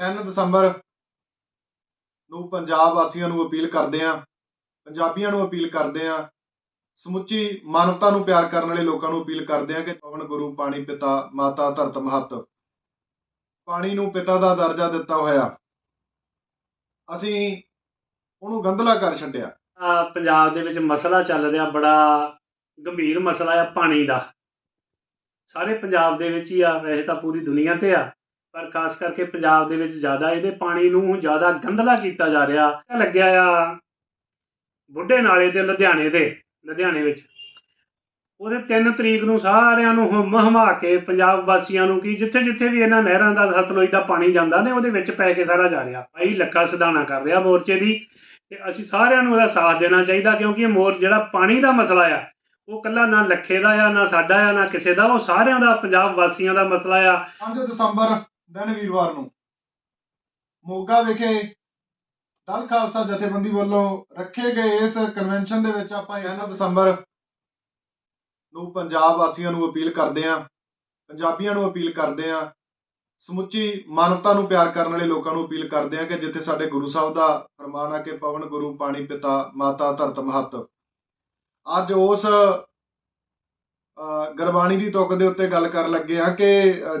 3 ਦਸੰਬਰ ਨੂੰ ਪੰਜਾਬ ਵਾਸੀਆਂ ਨੂੰ ਅਪੀਲ ਕਰਦੇ ਹਾਂ, ਪੰਜਾਬੀਆਂ ਨੂੰ ਅਪੀਲ ਕਰਦੇ ਹਾਂ, ਸਮੁੱਚੀ ਮਾਨਵਤਾ ਨੂੰ ਪਿਆਰ ਕਰਨ ਵਾਲੇ ਲੋਕਾਂ ਨੂੰ ਅਪੀਲ ਕਰਦੇ ਹਾਂ ਕਿ ਪਵਨ ਗੁਰੂ, ਪਾਣੀ ਪਿਤਾ, ਮਾਤਾ, ਧਰਤ ਮਹੱਤ, ਪਾਣੀ ਨੂੰ ਪਿਤਾ ਦਾ ਦਰਜਾ ਦਿੱਤਾ ਹੋਇਆ। ਅਸੀਂ ਉਹਨੂੰ ਗੰਧਲਾ ਕਰ ਛੱਡਿਆ। ਪੰਜਾਬ ਦੇ ਵਿੱਚ ਮਸਲਾ ਚੱਲ ਰਿਹਾ, ਬੜਾ ਗੰਭੀਰ ਮਸਲਾ ਆ ਪਾਣੀ ਦਾ। ਸਾਰੇ ਪੰਜਾਬ ਦੇ ਵਿੱਚ ਹੀ ਆ, ਵੈਸੇ ਤਾਂ ਪੂਰੀ ਦੁਨੀਆ ਤੇ ਆ। ਪਰ ਖਾਸ ਕਰਕੇ ਪੰਜਾਬ ਦੇ ਵਿੱਚ ਜ਼ਿਆਦਾ ਇਹਦੇ ਪਾਣੀ ਨੂੰ ਜ਼ਿਆਦਾ ਗੰਧਲਾ ਕੀਤਾ ਜਾ ਰਿਹਾ। ਲੱਗਿਆ ਆ ਬੁੱਢੇ ਨਾਲੇ ਤੇ ਲੁਧਿਆਣੇ ਦੇ, ਲੁਧਿਆਣੇ ਵਿੱਚ। ਉਹਦੇ 3 ਤਰੀਕ ਨੂੰ ਸਾਰਿਆਂ ਨੂੰ ਹਮ ਕੇ ਪੰਜਾਬ ਵਾਸੀਆਂ ਨੂੰ ਕੀ ਜਿੱਥੇ ਜਿੱਥੇ ਵੀ ਇਹਨਾਂ ਨਹਿਰਾਂ ਦਾ, ਸਤਲੁਜ ਦਾ ਪਾਣੀ ਜਾਂਦਾ ਨੇ, ਉਹਦੇ ਵਿੱਚ ਪੈ ਕੇ ਸਾਰਾ ਜਾ ਰਿਹਾ। ਭਾਈ ਲੱਕਾ ਸਿਧਾਣਾ ਕਰ ਰਿਹਾ ਮੋਰਚੇ ਦੀ ਤੇ ਅਸੀਂ ਸਾਰਿਆਂ ਨੂੰ ਇਹਦਾ ਸਾਥ ਦੇਣਾ ਚਾਹੀਦਾ ਕਿਉਂਕਿ ਇਹ ਮੋਰ, ਜਿਹੜਾ ਪਾਣੀ ਦਾ ਮਸਲਾ ਆ, ਉਹ ਕੱਲਾ ਨਾ ਲੱਖੇ ਦਾ ਆ, ਨਾ ਸਾਡਾ ਆ, ਨਾ ਕਿਸੇ ਦਾ। ਉਹ ਸਾਰਿਆਂ ਦਾ, ਪੰਜਾਬ ਵਾਸੀਆਂ ਦਾ ਮਸਲਾ ਆ। 5 ਦਸੰਬਰ ਦਿਨ ਵੀਰਵਾਰ ਨੂੰ। ਮੋਗਾ ਵਿਖੇ ਦਲ ਖਾਲਸਾ ਜਥੇਬੰਦੀ ਵੱਲੋਂ ਰੱਖੇ ਗਏ ਇਸ ਕਨਵੈਨਸ਼ਨ ਦੇ ਵਿੱਚ ਆਪਾਂ 3 ਦਸੰਬਰ ਨੂੰ ਪੰਜਾਬ ਵਾਸੀਆਂ ਨੂੰ ਅਪੀਲ ਕਰਦੇ ਹਾਂ, ਪੰਜਾਬੀਆਂ ਨੂੰ ਅਪੀਲ ਕਰਦੇ ਹਾਂ, ਸਮੁੱਚੀ ਮਾਨਵਤਾ ਨੂੰ ਪਿਆਰ ਕਰਨ ਵਾਲੇ ਲੋਕਾਂ ਨੂੰ ਅਪੀਲ ਕਰਦੇ ਹਾਂ ਕਿ ਜਿੱਥੇ ਸਾਡੇ ਗੁਰੂ ਸਾਹਿਬ ਦਾ ਫਰਮਾਨ ਆ ਕਿ ਪਵਨ, ਗੁਰੂ, ਪਾਣੀ, ਪਿਤਾ, ਮਾਤਾ, ਧਰਤ, ਮਹੱਤ। ਅੱਜ ਉਸ ਗੁਰਬਾਣੀ ਦੀ ਤੁਕ ਦੇ ਉੱਤੇ ਗੱਲ ਕਰਨ ਲੱਗੇ ਆ ਕਿ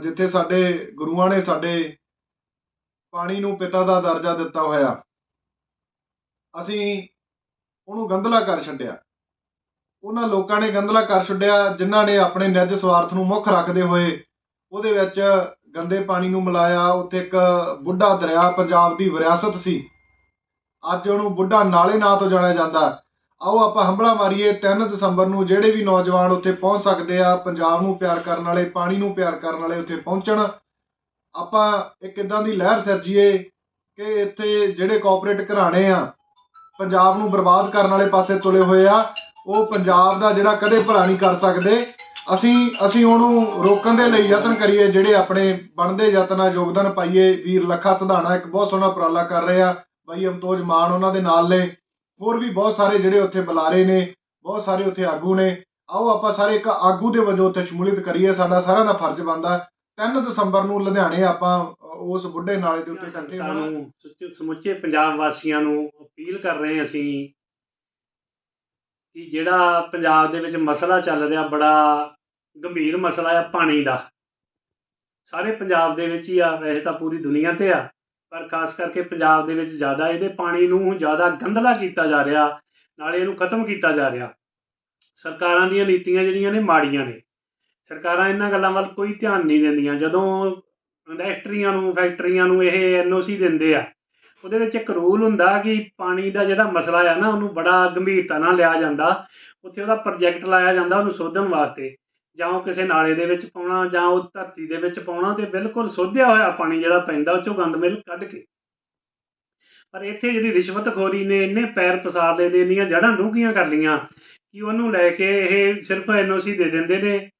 ਜਿੱਥੇ ਸਾਡੇ ਗੁਰੂਆਂ ਨੇ ਸਾਡੇ ਪਾਣੀ ਨੂੰ ਪਿਤਾ ਦਾ ਦਰਜਾ ਦਿੱਤਾ ਹੋਇਆ, ਅਸੀਂ ਉਹਨੂੰ ਗੰਧਲਾ ਕਰ ਛੱਡਿਆ। ਉਹਨਾਂ ਲੋਕਾਂ ਨੇ ਗੰਧਲਾ ਕਰ ਛੱਡਿਆ, ਜਿਨ੍ਹਾਂ ਨੇ ਆਪਣੇ ਨਿੱਜ ਸਵਾਰਥ ਨੂੰ ਮੁੱਖ ਰੱਖਦੇ ਹੋਏ ਉਹਦੇ ਵਿੱਚ ਗੰਦੇ ਪਾਣੀ ਨੂੰ ਮਿਲਾਇਆ। ਉੱਥੇ ਇੱਕ ਬੁੱਢਾ ਦਰਿਆ, ਪੰਜਾਬ ਦੀ ਵਿਰਾਸਤ ਸੀ। ਅੱਜ ਉਹਨੂੰ ਬੁੱਢਾ ਨਾਲੇ ਨਾਂ ਤੋਂ ਜਾਣਿਆ ਜਾਂਦਾ। ਆਓ ਆਪਾਂ ਹੰਬਲਾ ਮਾਰੀਏ 3 ਦਸੰਬਰ ਨੂੰ, ਜਿਹੜੇ ਵੀ ਨੌਜਵਾਨ ਉੱਥੇ ਪਹੁੰਚ ਸਕਦੇ ਆ, ਪੰਜਾਬ ਨੂੰ ਪਿਆਰ ਕਰਨ ਵਾਲੇ, ਪਾਣੀ ਨੂੰ ਪਿਆਰ ਕਰਨ ਵਾਲੇ ਉੱਥੇ ਪਹੁੰਚਣ। ਆਪਾਂ ਇੱਕ ਇਦਾਂ ਦੀ ਲਹਿਰ ਸਿਰਜੀਏ ਕਿ ਇੱਥੇ ਜਿਹੜੇ ਕਾਰਪੋਰੇਟ ਘਰਾਣੇ ਆ, ਪੰਜਾਬ ਨੂੰ ਬਰਬਾਦ ਕਰਨ ਵਾਲੇ ਪਾਸੇ ਤੁਲੇ ਹੋਏ ਆ, ਉਹ ਪੰਜਾਬ ਦਾ ਜਿਹੜਾ ਕਦੇ ਭਲਾ ਨਹੀਂ ਕਰ ਸਕਦੇ। ਅਸੀਂ ਅਸੀਂ ਉਹਨੂੰ ਰੋਕਣ ਦੇ ਲਈ ਯਤਨ ਕਰੀਏ, ਜਿਹੜੇ ਆਪਣੇ ਬਣਦੇ ਯਤਨਾਂ, ਯੋਗਦਾਨ ਪਾਈਏ। ਵੀਰ ਲੱਖਾ ਸਿਧਾਣਾ ਇੱਕ ਬਹੁਤ ਸੋਹਣਾ ਉਪਰਾਲਾ ਕਰ ਰਹੇ। ਆ ਬਾਈ ਅਮਤੋਜ ਮਾਨ ਉਹਨਾਂ ਦੇ ਨਾਲ ਨੇ। ਹੋਰ ਵੀ ਬਹੁਤ ਸਾਰੇ ਜਿਹੜੇ ਉੱਥੇ ਬੁਲਾਰੇ ਨੇ ਬਹੁਤ ਸਾਰੇ ਉੱਥੇ ਆਗੂ ਨੇ। ਆਓ ਆਪਾਂ ਸਾਰੇ ਇੱਕ ਆਗੂ ਦੇ ਵਜੋਂ ਉੱਥੇ ਸ਼ਮੂਲੀਅਤ ਕਰੀਏ ਸਾਡਾ ਸਾਰਿਆਂ ਦਾ ਫਰਜ਼ ਬਣਦਾ। 3 ਦਸੰਬਰ ਨੂੰ ਲੁਧਿਆਣੇ ਆਪਾਂ ਉਸ ਬੁੱਢੇ ਨਾਲੇ ਦੇ ਉੱਤੇ ਇਕੱਠੇ ਹੋਣਾ। ਸਮੁੱਚੇ ਪੰਜਾਬ ਵਾਸੀਆਂ ਨੂੰ ਅਪੀਲ ਕਰ ਰਹੇ ਹਾਂ ਅਸੀਂ ਕਿ ਜਿਹੜਾ ਪੰਜਾਬ ਦੇ ਵਿੱਚ ਮਸਲਾ ਚੱਲ ਰਿਹਾ ਬੜਾ ਗੰਭੀਰ ਮਸਲਾ ਆ ਪਾਣੀ ਦਾ। ਸਾਰੇ ਪੰਜਾਬ ਦੇ ਵਿੱਚ ਹੀ ਆ ਵੈਸੇ ਤਾਂ ਪੂਰੀ ਦੁਨੀਆ ਤੇ ਆ। ਪਰ ਖਾਸ ਕਰਕੇ ਪੰਜਾਬ ਦੇ ਵਿੱਚ ਜ਼ਿਆਦਾ ਇਹਦੇ ਪਾਣੀ ਨੂੰ ਜ਼ਿਆਦਾ ਗੰਧਲਾ ਕੀਤਾ ਜਾ ਰਿਹਾ, ਨਾਲੇ ਇਹਨੂੰ ਖਤਮ ਕੀਤਾ ਜਾ ਰਿਹਾ। ਸਰਕਾਰਾਂ ਦੀਆਂ ਨੀਤੀਆਂ ਜਿਹੜੀਆਂ ਨੇ ਮਾੜੀਆਂ ਨੇ। ਸਰਕਾਰਾਂ ਇਹਨਾਂ ਗੱਲਾਂ ਵੱਲ ਕੋਈ ਧਿਆਨ ਨਹੀਂ ਦਿੰਦੀਆਂ। ਜਦੋਂ ਇੰਡਸਟਰੀਆਂ ਨੂੰ, ਫੈਕਟਰੀਆਂ ਨੂੰ ਇਹ ਐਨਓਸੀ ਦਿੰਦੇ ਆ, ਉਹਦੇ ਵਿੱਚ ਇੱਕ ਰੂਲ ਹੁੰਦਾ ਕਿ ਪਾਣੀ ਦਾ ਜਿਹੜਾ ਮਸਲਾ ਆ ਨਾ, ਉਹਨੂੰ ਬੜਾ ਗੰਭੀਰਤਾ ਨਾਲ ਲਿਆ ਜਾਂਦਾ। ਉੱਥੇ ਉਹਦਾ ਪ੍ਰੋਜੈਕਟ ਲਾਇਆ ਜਾਂਦਾ, ਉਹਨੂੰ ਸੋਧਣ ਵਾਸਤੇ। ਜਾਂ ਉਹ ਕਿਸੇ ਨਾਲੇ ਦੇ ਵਿੱਚ ਪਾਉਣਾ ਜਾਂ ਉਹ ਧਰਤੀ ਦੇ ਵਿੱਚ ਪਾਉਣਾ ਤੇ ਬਿਲਕੁਲ ਸੋਧਿਆ ਹੋਇਆ ਪਾਣੀ ਜਿਹੜਾ ਪੈਂਦਾ, ਉਹ ਚੋਂ ਗੰਦ ਮਿਲ ਕੱਢ ਕੇ। ਪਰ ਇੱਥੇ ਜਿਹੜੀ ਰਿਸ਼ਵਤਖੋਰੀ ਨੇ, ਇੰਨੇ ਪੈਰ ਪਸਾਰ ਲਏ ਨੇ, ਇੰਨੀਆਂ ਜੜ੍ਹਾਂ ਡੂੰਘੀਆਂ ਕਰ ਲੀਆਂ ਕਿ ਉਹਨੂੰ ਲੈ ਕੇ ਇਹ ਸਿਰਫ ਐਨਓਸੀ ਦੇ ਦਿੰਦੇ ਨੇ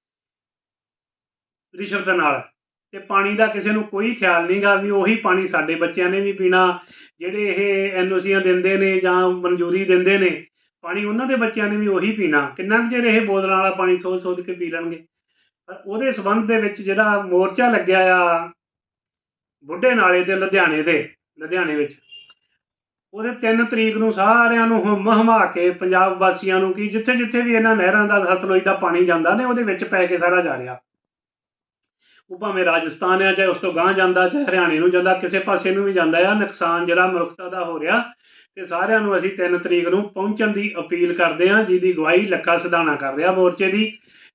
ਰਿਸ਼ਵਤ ਨਾਲ। ਤੇ ਪਾਣੀ ਦਾ ਕਿਸੇ ਨੂੰ ਕੋਈ ਖਿਆਲ ਨਹੀਂਗਾ ਵੀ ਉਹੀ ਪਾਣੀ ਸਾਡੇ ਬੱਚਿਆਂ ਨੇ ਵੀ ਪੀਣਾ, ਜਿਹੜੇ ਇਹ ਐਨਓਸੀਆਂ ਦਿੰਦੇ ਨੇ ਜਾਂ ਮਨਜ਼ੂਰੀ ਦਿੰਦੇ ਨੇ। ਪਾਣੀ ਉਹਨਾਂ ਦੇ ਬੱਚਿਆਂ ਨੇ ਵੀ ਉਹੀ ਪੀਣਾ। ਕਿੰਨਾ ਕੁ ਚਿਰ ਇਹ ਬੋਤਲਾਂ ਵਾਲਾ ਪਾਣੀ ਸੋਧ ਸੋਧ ਕੇ ਪੀ ਲੈਣਗੇ? ਪਰ ਉਹਦੇ ਸਬੰਧ ਦੇ ਵਿੱਚ ਜਿਹੜਾ ਮੋਰਚਾ ਲੱਗਿਆ ਆ ਬੁੱਢੇ ਨਾਲੇ ਤੇ ਲੁਧਿਆਣੇ ਦੇ, ਲੁਧਿਆਣੇ ਵਿੱਚ, ਉਹਦੇ 3 ਤਰੀਕ ਨੂੰ ਸਾਰਿਆਂ ਨੂੰ ਹਮ ਹਮਾ ਕੇ ਪੰਜਾਬ ਵਾਸੀਆਂ ਨੂੰ ਕੀ ਜਿੱਥੇ ਜਿੱਥੇ ਵੀ ਇਹਨਾਂ ਨਹਿਰਾਂ ਦਾ, ਸਤਲੁਜ ਦਾ ਪਾਣੀ ਜਾਂਦਾ ਨੇ, ਉਹਦੇ ਵਿੱਚ ਪੈ ਕੇ ਸਾਰਾ ਜਾ ਰਿਹਾ। ਉਹ ਭਾਵੇਂ ਰਾਜਸਥਾਨ ਆ, ਚਾਹੇ ਉਸ ਤੋਂ ਗਾਂਹ ਜਾਂਦਾ, ਚਾਹੇ ਹਰਿਆਣੇ ਨੂੰ ਜਾਂਦਾ, ਕਿਸੇ ਪਾਸੇ ਨੂੰ ਵੀ ਜਾਂਦਾ ਆ, ਨੁਕਸਾਨ ਜਿਹੜਾ ਮਨੁੱਖਤਾ ਦਾ ਹੋ ਰਿਹਾ ਤੇ ਸਾਰਿਆਂ ਨੂੰ ਅਸੀਂ 3 ਤਰੀਕ ਨੂੰ ਪਹੁੰਚਣ ਦੀ ਅਪੀਲ ਕਰਦੇ ਹਾਂ, ਜਿਹਦੀ ਗਵਾਹੀ ਲੱਖਾ ਸਿਧਾਣਾ ਕਰ ਰਿਹਾ ਮੋਰਚੇ ਦੀ।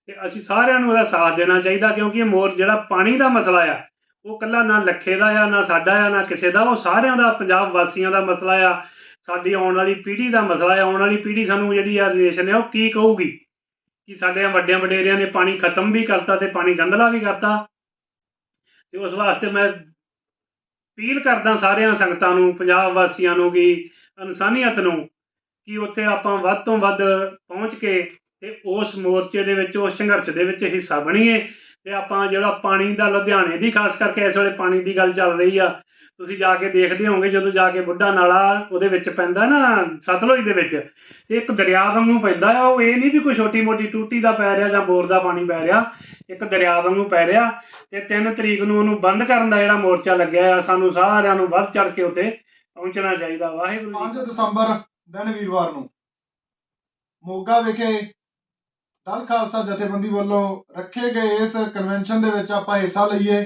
ਤੇ ਅਸੀਂ ਸਾਰਿਆਂ ਨੂੰ ਇਹਦਾ ਸਾਥ ਦੇਣਾ ਚਾਹੀਦਾ, ਕਿਉਂਕਿ ਇਹ ਮੋਰ ਜਿਹੜਾ ਪਾਣੀ ਦਾ ਮਸਲਾ ਆ, ਉਹ ਕੱਲਾ ਨਾ ਲੱਖੇ ਦਾ ਆ, ਨਾ ਸਾਡਾ ਆ, ਨਾ ਕਿਸੇ ਦਾ, ਉਹ ਸਾਰਿਆਂ ਦਾ, ਪੰਜਾਬ ਵਾਸੀਆਂ ਦਾ ਮਸਲਾ ਆ, ਸਾਡੀ ਆਉਣ ਵਾਲੀ ਪੀੜ੍ਹੀ ਦਾ ਮਸਲਾ ਆ। ਆਉਣ ਵਾਲੀ ਪੀੜ੍ਹੀ ਸਾਨੂੰ ਜਿਹੜੀ ਆ ਰਿਲੇਸ਼ਨ ਹੈ ਉਹ ਕੀ ਕਹੂਗੀ? ਕਿ ਸਾਡੇ ਵੱਡਿਆਂ ਵਡੇਰਿਆਂ ਨੇ ਪਾਣੀ ਖਤਮ ਵੀ ਕਰਤਾ ਤੇ ਪਾਣੀ ਗੰਦਲਾ ਵੀ ਕਰਤਾ। ਤੇ ਉਸ ਵਾਸਤੇ ਮੈਂ ਅਪੀਲ ਕਰਦਾ ਸਾਰਿਆਂ ਸੰਗਤਾਂ ਨੂੰ, ਪੰਜਾਬ ਵਾਸੀਆਂ ਨੂੰ, ਕਿ ਇਨਸਾਨੀਅਤ ਨੂੰ ਕਿ ਉੱਥੇ ਆਪਾਂ ਵੱਧ ਤੋਂ ਵੱਧ ਪਹੁੰਚ ਕੇ ਤੇ ਉਸ ਮੋਰਚੇ ਦੇ ਵਿੱਚ, ਉਸ ਸੰਘਰਸ਼ ਦੇ ਵਿੱਚ ਹਿੱਸਾ ਬਣੀਏ ਤੇ ਆਪਾਂ ਜਿਹੜਾ ਪਾਣੀ ਦਾ ਲੁਧਿਆਣੇ ਦੀ ਖਾਸ ਕਰਕੇ ਇਸ ਵੇਲੇ ਪਾਣੀ ਦੀ ਗੱਲ ਚੱਲ ਰਹੀ ਆ, ਤੁਸੀਂ ਜਾ ਕੇ ਦੇਖਦੇ ਹੋਵੋਗੇ ਜਦੋਂ ਜਾ ਕੇ ਬੁੱਢਾ ਨਾਲਾ ਉਹਦੇ ਵਿੱਚ ਪੈਂਦਾ ਨਾ, ਸਤਲੁਜ ਦੇ ਵਿੱਚ ਤੇ ਇੱਕ ਦਰਿਆ ਵਾਂਗੂ ਪੈਂਦਾ ਆ, ਉਹ ਇਹ ਨਹੀਂ ਵੀ ਕੋਈ ਛੋਟੀ ਮੋਟੀ ਟੂਟੀ ਦਾ ਪੈ ਰਿਹਾ ਜਾਂ ਬੋਰ ਦਾ ਪਾਣੀ ਪੈ ਰਿਹਾ, ਇੱਕ ਦਰਿਆ ਵਾਂਗੂ ਪੈ ਰਿਹਾ ਤੇ 3 ਤਰੀਕ ਨੂੰ ਉਹਨੂੰ ਬੰਦ ਕਰਨ ਦਾ ਜਿਹੜਾ ਮੋਰਚਾ ਲੱਗਿਆ ਆ, ਸਾਨੂੰ ਸਾਰਿਆਂ ਨੂੰ ਵੱਧ ਚੜ ਕੇ ਉੱਤੇ ਪਹੁੰਚਣਾ ਚਾਹੀਦਾ ਵਾਹਿਗੁਰੂ ਜੀ 5 ਦਸੰਬਰ ਦਿਨ ਵੀਰਵਾਰ ਨੂੰ ਮੋਗਾ ਵਿਖੇ ਦਲ ਖਾਲਸਾ ਜਥੇਬੰਦੀ ਵੱਲੋਂ ਰੱਖੇ ਗਏ ਇਸ ਕਨਵੈਨਸ਼ਨ ਦੇ ਵਿੱਚ ਆਪਾਂ ਹਿੱਸਾ ਲਈਏ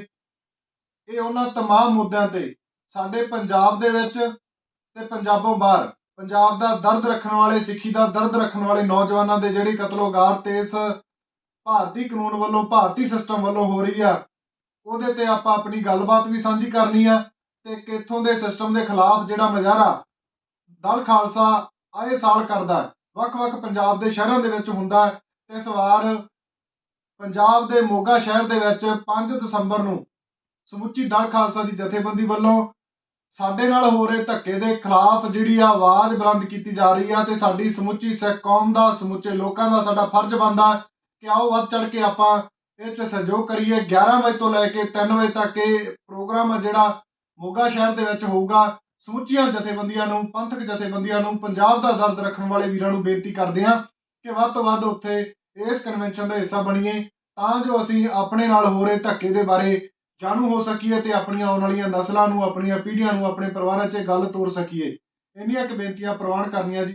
ਇਹ ਉਹਨਾਂ तमाम ਮੁੱਦਿਆਂ ਤੇ ਸਾਡੇ ਪੰਜਾਬ ਦੇ ਵਿੱਚ ਤੇ ਪੰਜਾਬੋਂ ਬਾਹਰ ਪੰਜਾਬ ਦਾ ਦਰਦ ਰੱਖਣ ਵਾਲੇ ਸਿੱਖੀ ਦਾ ਦਰਦ ਰੱਖਣ ਵਾਲੇ ਨੌਜਵਾਨਾਂ ਦੇ ਜਿਹੜੀ ਕਤਲੋਗਾਰ ਤੇ ਇਸ ਭਾਰਤੀ ਕਾਨੂੰਨ ਵੱਲੋਂ ਭਾਰਤੀ ਸਿਸਟਮ ਵੱਲੋਂ ਹੋ ਰਹੀ ਆ ਉਹਦੇ ਤੇ ਆਪਾਂ ਆਪਣੀ ਗੱਲਬਾਤ ਵੀ ਸਾਂਝੀ ਕਰਨੀ ਆ ਤੇ ਕਿੱਥੋਂ ਦੇ ਸਿਸਟਮ ਦੇ ਖਿਲਾਫ ਜਿਹੜਾ ਮੁਜ਼ਾਹਰਾ ਦਲ ਖਾਲਸਾ ਆਏ ਸਾਲ ਕਰਦਾ ਵੱਖ-ਵੱਖ ਪੰਜਾਬ ਦੇ ਸ਼ਹਿਰਾਂ ਦੇ ਵਿੱਚ ਹੁੰਦਾ ਹੈ। ਇਸ ਵਾਰ ਪੰਜਾਬ ਦੇ ਮੋਗਾ ਸ਼ਹਿਰ ਦੇ ਵਿੱਚ 5 ਦਸੰਬਰ ਨੂੰ ਸਮੁੱਚੀ ਦਲ ਖਾਲਸਾ ਦੀ ਜਥੇਬੰਦੀ ਵੱਲੋਂ ਸਾਡੇ ਨਾਲ ਹੋ ਰਹੇ ਧੱਕੇ ਦੇ ਖਿਲਾਫ ਜਿਹੜੀ ਆਵਾਜ਼ ਬੁਲੰਦ ਕੀਤੀ ਜਾ ਰਹੀ ਆ ਤੇ ਸਾਡੀ ਸਮੁੱਚੀ ਸਿੱਖ ਕੌਮ ਦਾ, ਸਮੁੱਚੇ ਲੋਕਾਂ ਦਾ ਸਾਡਾ ਫਰਜ਼ ਬਣਦਾ ਕਿ ਆਓ ਵੱਧ ਚੜ ਕੇ ਆਪਾਂ ਇਹ 'ਚ ਸਹਿਯੋਗ ਕਰੀਏ। 11 ਵਜੇ ਤੋਂ ਲੈ ਕੇ 3 ਵਜੇ ਤੱਕ ਇਹ ਪ੍ਰੋਗਰਾਮ ਆ ਜਿਹੜਾ ਮੋਗਾ ਸ਼ਹਿਰ ਦੇ ਵਿੱਚ ਹੋਊਗਾ। ਸਮੁੱਚੀਆਂ ਜਥੇਬੰਦੀਆਂ ਨੂੰ, ਪੰਥਕ ਜਥੇਬੰਦੀਆਂ ਨੂੰ, ਪੰਜਾਬ ਦਾ ਦਰਦ ਰੱਖਣ ਵਾਲੇ ਵੀਰਾਂ ਨੂੰ ਬੇਨਤੀ ਕਰਦੇ ਹਾਂ ਕਿ ਵੱਧ ਤੋਂ ਵੱਧ ਉੱਥੇ ਇਸ ਕਨਵੈਨਸ਼ਨ ਦਾ ਹਿੱਸਾ ਬਣੀਏ ਤਾਂ ਜੋ ਅਸੀਂ ਆਪਣੇ ਨਾਲ ਹੋ ਰਹੇ ਧੱਕੇ ਦੇ ਬਾਰੇ ਜਾਣੂ ਹੋ ਸਕੀਏ ਤੇ ਆਪਣੀਆਂ ਆਉਣ ਵਾਲੀਆਂ ਨਸਲਾਂ ਨੂੰ, ਆਪਣੀਆਂ ਪੀੜ੍ਹੀਆਂ ਨੂੰ, ਆਪਣੇ ਪਰਿਵਾਰਾਂ 'ਚ ਇਹ ਗੱਲ ਤੋਰ ਸਕੀਏ। ਇੰਨੀਆਂ ਕੁ ਬੇਨਤੀਆਂ ਪ੍ਰਵਾਨ ਕਰਨੀਆਂ ਜੀ।